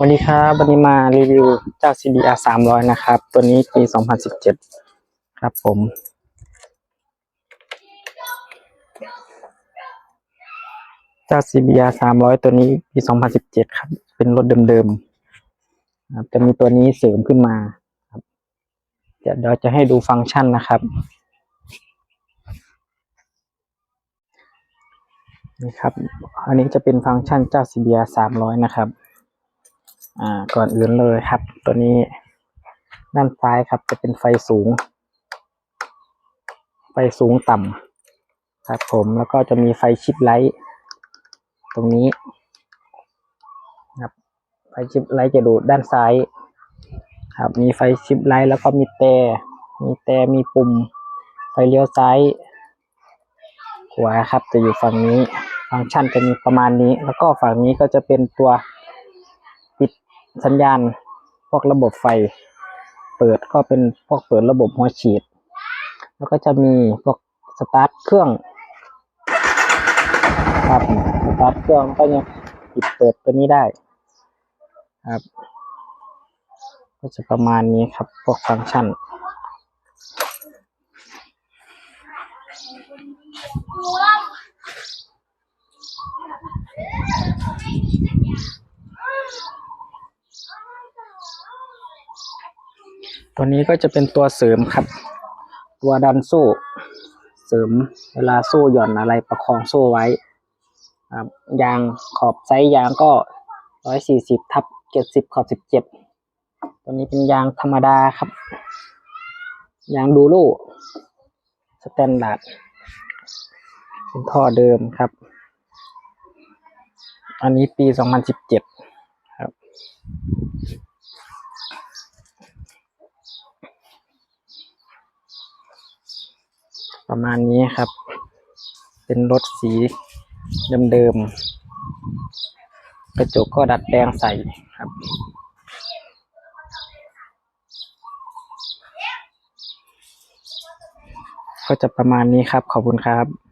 วันนี้ครับวันนี้มารีวิวเจ้า CBR 300 นะครับ ตัวนี้ปี 2017 ครับผม เจ้า CBR 300 ตัวนี้ปี 2017 ครับ เป็นรถเดิมๆครับจะมีตัวนี้เสริมขึ้นมาครับเดี๋ยวเราจะให้ดูฟังก์ชันนะครับ นี่ครับ อันนี้จะเป็นฟังก์ชันเจ้า CBR 300 นะครับ อ่า ก่อนอื่นเลยครับ ตัวนี้ด้านซ้ายครับ จะเป็นไฟสูง ไฟสูงต่ำครับผม แล้วก็จะมีไฟชิปไลท์ตรงนี้ครับ ไฟชิปไลท์จะดูด้านซ้าย ครับ มีไฟชิปไลท์แล้วก็มีแต่ มีแต่ มีปุ่ม ไฟเลี้ยวซ้ายขวาครับ จะอยู่ฝั่งนี้ ฟังก์ชันจะมีประมาณนี้ แล้วก็ฝั่งนี้ก็จะเป็นตัวปิดสัญญาณ พวกระบบไฟ เปิดก็เป็นพวกเปิดระบบหัวฉีด แล้วก็จะมีพวกสตาร์ทเครื่องครับสตาร์ทเครื่องก็ยังปิดเปิดตัวนี้ได้ครับ ก็จะประมาณนี้ครับพวกฟังก์ชัน ตัวนี้ก็จะเป็นตัวเสริมครับ ตัวดันโซ่เสริมเวลาโซ่หย่อนอะไรประคองโซ่ไว้ครับยางขอบไซส์ยางก็ร้อยสี่สิบทับเจ็ดสิบขอบสิบเจ็ดตัวนี้เป็นยางธรรมดาครับ ยางดูโล่สแตนดาร์ดเป็นท่อเดิมครับ อันนี้ปีสองพันสิบเจ็ดครับ ประมาณนี้ครับ เป็นรถสีเดิมๆกระจกก็ดัดแปลงใส่ครับก็จะประมาณนี้ครับ ขอบคุณครับ